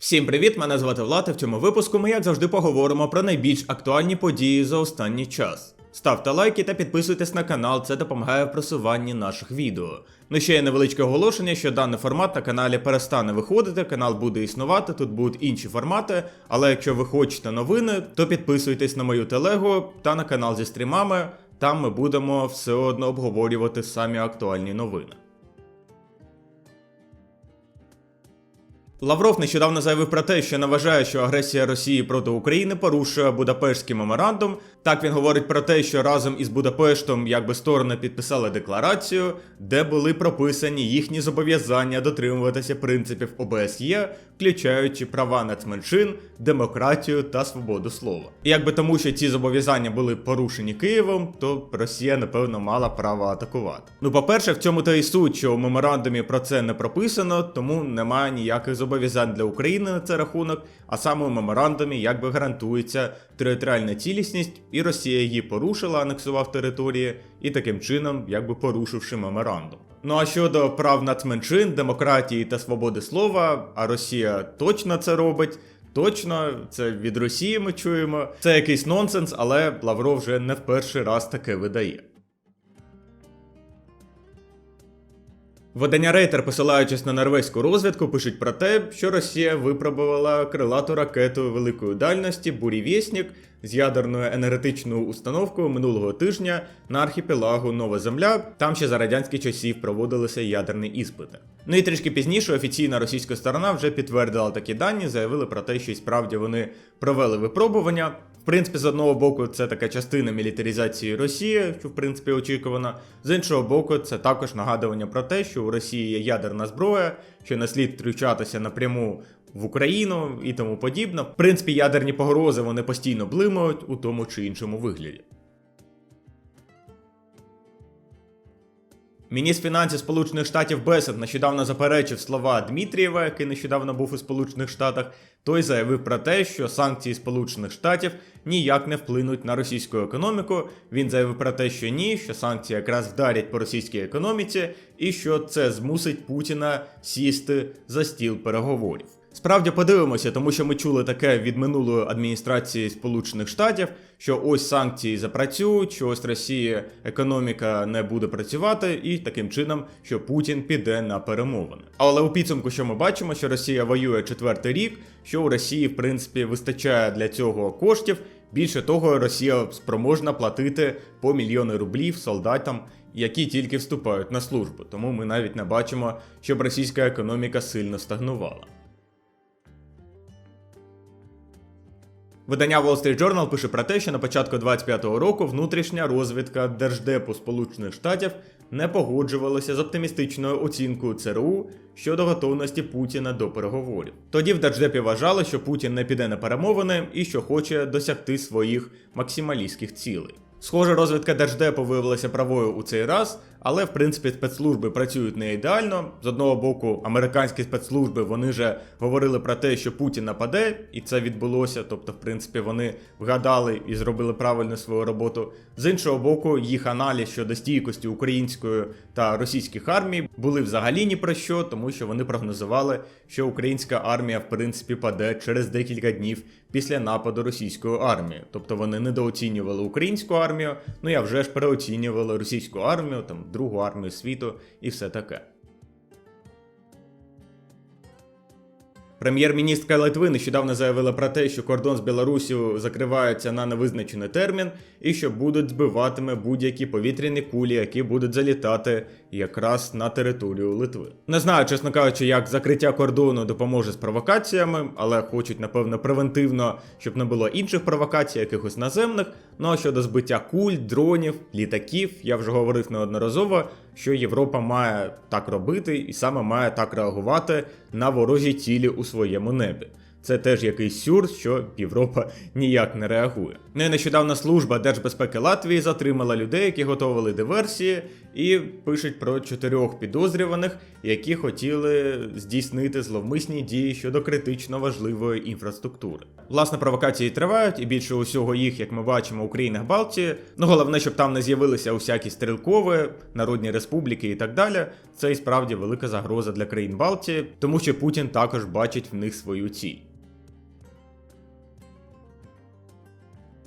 Всім привіт! Мене звати Влад. і В цьому випуску ми, як завжди, поговоримо про найбільш актуальні події за останній час. Ставте лайки та підписуйтесь на канал, це допомагає в просуванні наших відео. Ну ще є невеличке оголошення, що даний формат на каналі перестане виходити, канал буде існувати, тут будуть інші формати. Але якщо ви хочете новини, то підписуйтесь на мою телегу та на канал зі стрімами. Там ми будемо все одно обговорювати самі актуальні новини. Лавров нещодавно заявив про те, що не вважає, що агресія Росії проти України порушує Будапештський меморандум. Так він говорить про те, що разом із Будапештом якби сторони підписали декларацію, де були прописані їхні зобов'язання дотримуватися принципів ОБСЄ, включаючи права нацменшин, демократію та свободу слова. І якби тому, що ці зобов'язання були порушені Києвом, то Росія напевно мала право атакувати. Ну, по-перше, в цьому та і суть, що у меморандумі про це не прописано, тому немає ніяких зобов'язань для України на цей рахунок, а саме у меморандумі якби гарантується територіальна цілісність, і Росія її порушила, анексував території, і таким чином, якби порушивши меморандум. Ну а щодо прав нацменшин, демократії та свободи слова, а Росія точно це робить. Точно, це від Росії ми чуємо. Це якийсь нонсенс, але Лавров вже не в перший раз таке видає. Видання Рейтер, посилаючись на норвезьку розвідку, пишуть про те, що Росія випробувала крилату ракету великої дальності Бурєвєснік з ядерною енергетичною установкою минулого тижня на архіпелагу Нова Земля. Там ще за радянських часів проводилися ядерні іспити. Ну і трішки пізніше офіційна російська сторона вже підтвердила такі дані, заявили про те, що і справді вони провели випробування. В принципі, з одного боку, це така частина мілітаризації Росії, що в принципі очікувана. З іншого боку, це також нагадування про те, що у Росії є ядерна зброя, що не слід втручатися напряму в Україну і тому подібне. В принципі, ядерні погрози вони постійно блимають у тому чи іншому вигляді. Міністр фінансів Сполучених Штатів Бесед нещодавно заперечив слова Дмитрієва, який нещодавно був у Сполучених Штатах. Той заявив про те, що санкції Сполучених Штатів ніяк не вплинуть на російську економіку. Він заявив про те, що ні, що санкції якраз вдарять по російській економіці, і що це змусить Путіна сісти за стіл переговорів. Справді подивимося, тому що ми чули таке від минулої адміністрації Сполучених Штатів, що ось санкції запрацюють, що ось Росія економіка не буде працювати, і таким чином, що Путін піде на перемовини. Але у підсумку, що ми бачимо, що Росія воює четвертий рік, що у Росії, в принципі, вистачає для цього коштів. Більше того, Росія спроможна платити по мільйони рублів солдатам, які тільки вступають на службу. Тому ми навіть не бачимо, щоб російська економіка сильно стагнувала. Видання Wall Street Journal пише про те, що на початку 25-го року внутрішня розвідка Держдепу Сполучених Штатів не погоджувалася з оптимістичною оцінкою ЦРУ щодо готовності Путіна до переговорів. Тоді в Держдепі вважали, що Путін не піде на перемовини і що хоче досягти своїх максималістських цілей. Схоже, розвідка Держдепу виявилася правою у цей раз, але в принципі спецслужби працюють не ідеально. З одного боку, американські спецслужби вони же говорили про те, що Путін нападе, і це відбулося. Тобто, в принципі, вони вгадали і зробили правильно свою роботу. З іншого боку, їх аналіз щодо стійкості української та російських армій були взагалі ні про що, тому що вони прогнозували, що українська армія в принципі паде через декілька днів після нападу російської армії. Тобто вони недооцінювали українську армію, ну я вже ж переоцінювали російську армію, там другу армію світу і все таке. Прем'єр-міністка Литви нещодавно заявила про те, що кордон з Білорусію закривається на невизначений термін, і що будуть збиватиме будь-які повітряні кулі, які будуть залітати якраз на територію Литви. Не знаю, чесно кажучи, як закриття кордону допоможе з провокаціями, але хочуть, напевно, превентивно, щоб не було інших провокацій, якихось наземних. Ну а щодо збиття куль, дронів, літаків, я вже говорив неодноразово, що Європа має так робити і саме має так реагувати на ворожі цілі у своєму небі. Це теж якийсь сюр, що Європа ніяк не реагує. Ну і нещодавно служба держбезпеки Латвії затримала людей, які готували диверсії, і пишуть про чотирьох підозрюваних, які хотіли здійснити зловмисні дії щодо критично важливої інфраструктури. Власне, провокації тривають, і більше усього їх, як ми бачимо, у країнах Балтії. Ну головне, щоб там не з'явилися усякі стрілкові, народні республіки і так далі. Це і справді велика загроза для країн Балтії, тому що Путін також бачить в них свою ціль.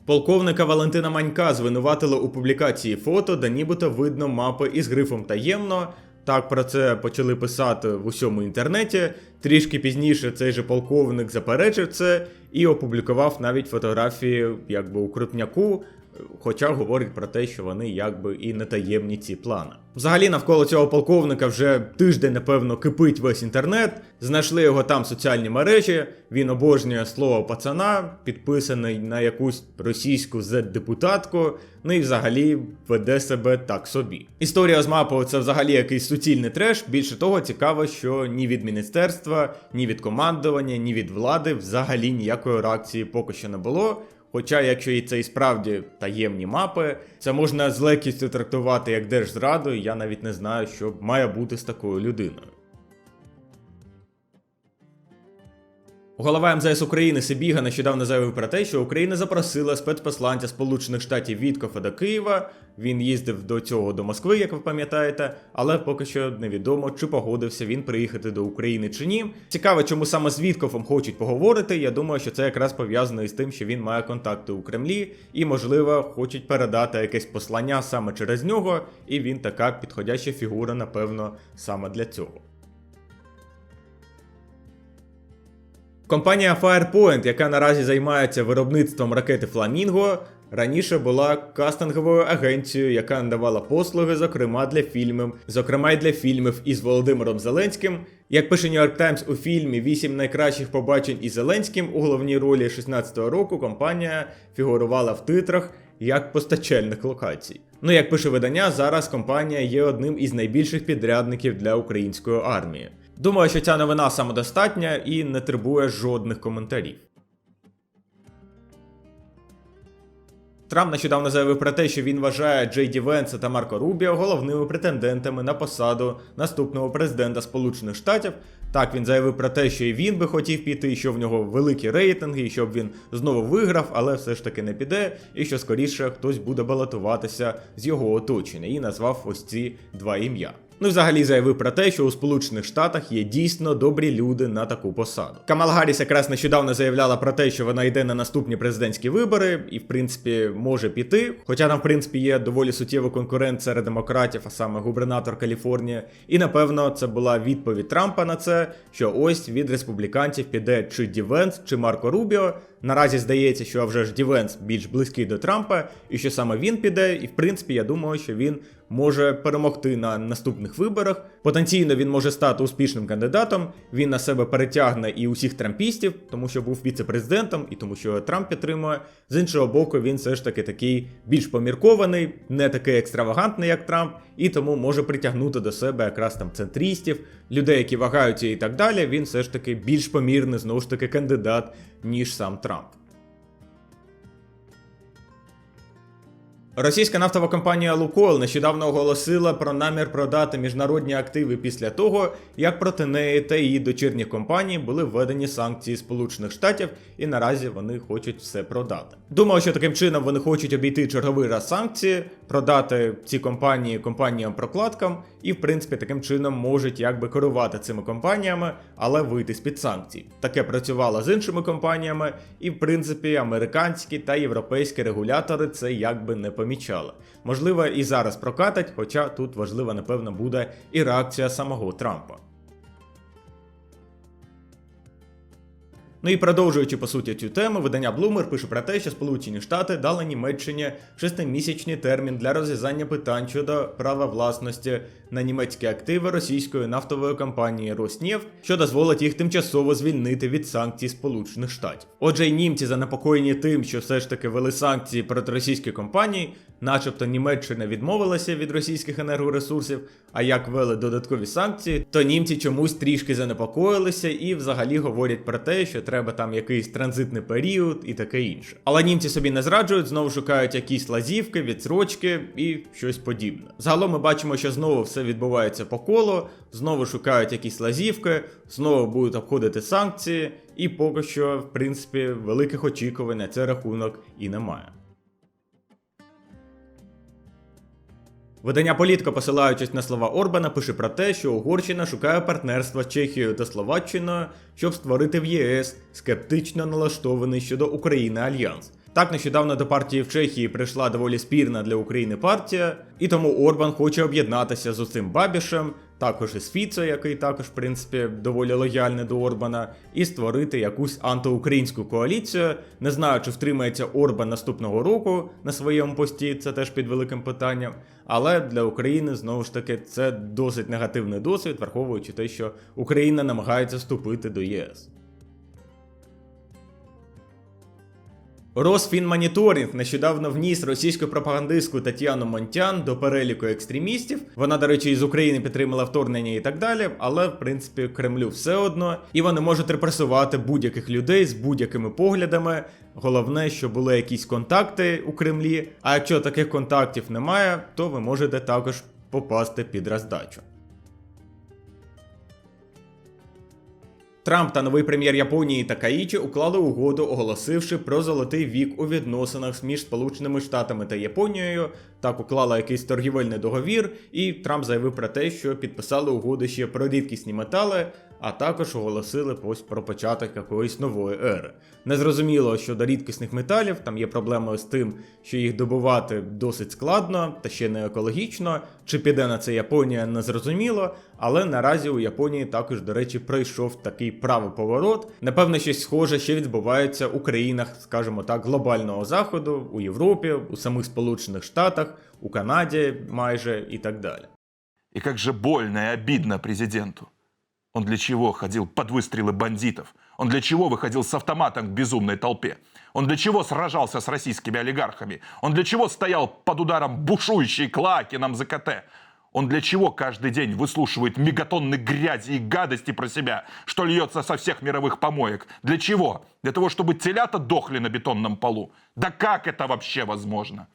Полковника Валентина Манька звинуватили у публікації фото, де нібито видно мапи із грифом таємно. Так про це почали писати в усьому інтернеті. Трішки пізніше цей же полковник заперечив це і опублікував навіть фотографії якби у крупняку, хоча говорить про те, що вони якби і не таємні ці плани. Взагалі, навколо цього полковника вже тиждень, напевно, кипить весь інтернет. Знайшли його там соціальні мережі. Він обожнює слово пацана, підписаний на якусь російську Z-депутатку. Ну і взагалі веде себе так собі. Історія з мапою це взагалі якийсь суцільний треш. Більше того, цікаво, що ні від міністерства, ні від командування, ні від влади взагалі ніякої реакції поки що не було. Хоча, якщо і це і справді таємні мапи, це можна з легкістю трактувати як держзраду, і я навіть не знаю, що має бути з такою людиною. Голова МЗС України Сибіга нещодавно заявив про те, що Україна запросила спецпосланця Сполучених Штатів Віткофа до Києва. Він їздив до цього до Москви, як ви пам'ятаєте, але поки що невідомо, чи погодився він приїхати до України чи ні. Цікаво, чому саме з Віткофом хочуть поговорити. Я думаю, що це якраз пов'язано із тим, що він має контакти у Кремлі, і, можливо, хочуть передати якесь послання саме через нього, і він така підходяща фігура, напевно, саме для цього. Компанія Firepoint, яка наразі займається виробництвом ракети Flamingo, раніше була кастинговою агенцією, яка надавала послуги, зокрема для фільмів, зокрема й для фільмів із Володимиром Зеленським. Як пише New York Times у фільмі «8 найкращих побачень із Зеленським у головній ролі 16-го року компанія фігурувала в титрах як постачальник локацій. Ну, як пише видання, зараз компанія є одним із найбільших підрядників для української армії. Думаю, що ця новина самодостатня і не требує жодних коментарів. Трамп нещодавно заявив про те, що він вважає Джей Ді Венса та Марко Рубіо головними претендентами на посаду наступного президента Сполучених Штатів. Так, він заявив про те, що і він би хотів піти, що в нього великі рейтинги, і щоб він знову виграв, але все ж таки не піде, і що скоріше хтось буде балотуватися з його оточення, і назвав ось ці два ім'я. Ну взагалі заявив про те, що у Сполучених Штатах є дійсно добрі люди на таку посаду. Камал Гарріс якраз нещодавно заявляла про те, що вона йде на наступні президентські вибори, і в принципі може піти. Хоча там, в принципі, є доволі суттєвий конкурент серед демократів, а саме губернатор Каліфорнії. І напевно це була відповідь Трампа на це, що ось від республіканців піде чи Ді Венс, чи Марко Рубіо. Наразі здається, що вже ж Ді Венс більш близький до Трампа, і що саме він піде. І в принципі, я думаю, що він може перемогти на наступних виборах. Потенційно він може стати успішним кандидатом. Він на себе перетягне і усіх трампістів, тому що був віце-президентом, і тому що Трамп підтримує. З іншого боку, він все ж таки такий більш поміркований, не такий екстравагантний, як Трамп, і тому може притягнути до себе якраз там центристів, людей, які вагаються і так далі. Він все ж таки більш помірний, знову ж таки, кандидат, ніж сам Трамп. Російська нафтова компанія Лукойл нещодавно оголосила про намір продати міжнародні активи після того, як проти неї та її дочірніх компаній були введені санкції Сполучених Штатів, і наразі вони хочуть все продати. Думаю, що таким чином вони хочуть обійти черговий раз санкції, продати ці компанії компаніям-прокладкам, і в принципі таким чином можуть якби керувати цими компаніями, але вийти з під санкцій. Таке працювало з іншими компаніями, і в принципі американські та європейські регулятори це якби не помічали. Можливо, і зараз прокатать, хоча тут важлива, напевно, буде і реакція самого Трампа. Ну і продовжуючи по суті цю тему, видання Bloomberg пише про те, що Сполучені Штати дали Німеччині шестимісячний термін для розв'язання питань щодо права власності на німецькі активи російської нафтової компанії Роснефть, що дозволить їх тимчасово звільнити від санкцій Сполучених Штатів. Отже, й німці занепокоєні тим, що все ж таки вели санкції проти російської компанії, начебто Німеччина відмовилася від російських енергоресурсів, а як ввели додаткові санкції, то німці чомусь трішки занепокоїлися і взагалі говорять про те, що треба там якийсь транзитний період і таке інше. Але німці собі не зраджують, знову шукають якісь лазівки, відсрочки і щось подібне. Загалом ми бачимо, що знову все відбувається по колу, знову шукають якісь лазівки, знову будуть обходити санкції, і поки що, в принципі, великих очікувань на цей рахунок і немає. Видання Політко, посилаючись на слова Орбана, пише про те, що Угорщина шукає партнерства з Чехією та Словаччиною, щоб створити в ЄС скептично налаштований щодо України альянс. Так нещодавно до партії в Чехії прийшла доволі спірна для України партія, і тому Орбан хоче об'єднатися з усім Бабішем, також із Фіцо, який також, в принципі, доволі лояльний до Орбана, і створити якусь антиукраїнську коаліцію. Не знаю, чи втримається Орбан наступного року на своєму пості, це теж під великим питанням. Але для України знову ж таки це досить негативний досвід, враховуючи те, що Україна намагається вступити до ЄС. Росфінмоніторинг нещодавно вніс російську пропагандистку Тетяну Монтян до переліку екстремістів. Вона, до речі, із України підтримала вторгнення і так далі, але в принципі Кремлю все одно, і вони можуть репресувати будь-яких людей з будь-якими поглядами. Головне, що були якісь контакти у Кремлі. А якщо таких контактів немає, то ви можете також попасти під роздачу. Трамп та новий прем'єр Японії Такаїчі уклали угоду, оголосивши про золотий вік у відносинах між Сполученими Штатами та Японією. Так уклала якийсь торгівельний договір, і Трамп заявив про те, що підписали угоду ще про рідкісні метали, а також оголосили ось про початок якоїсь нової ери. Незрозуміло щодо рідкісних металів, там є проблеми з тим, що їх добувати досить складно та ще не екологічно. Чи піде на це Японія, не зрозуміло. Але наразі у Японії також, до речі, пройшов такий правий поворот. Напевно, щось схоже ще відбувається у країнах, скажімо так, глобального заходу, у Європі, у самих Сполучених Штатах, у Канаді майже і так далі. И как же больно и обидно президенту. Он для чего ходил под выстрелы бандитов? Он для чего выходил с автоматом к безумной толпе? Он для чего сражался с российскими олигархами? Он для чего стоял под ударом бушующей клаки на МЗКТ? Он для чего каждый день выслушивает мегатонны грязи и гадости про себя, что льется со всех мировых помоек? Для чего? Для того, чтобы телята дохли на бетонном полу? Да как это вообще возможно?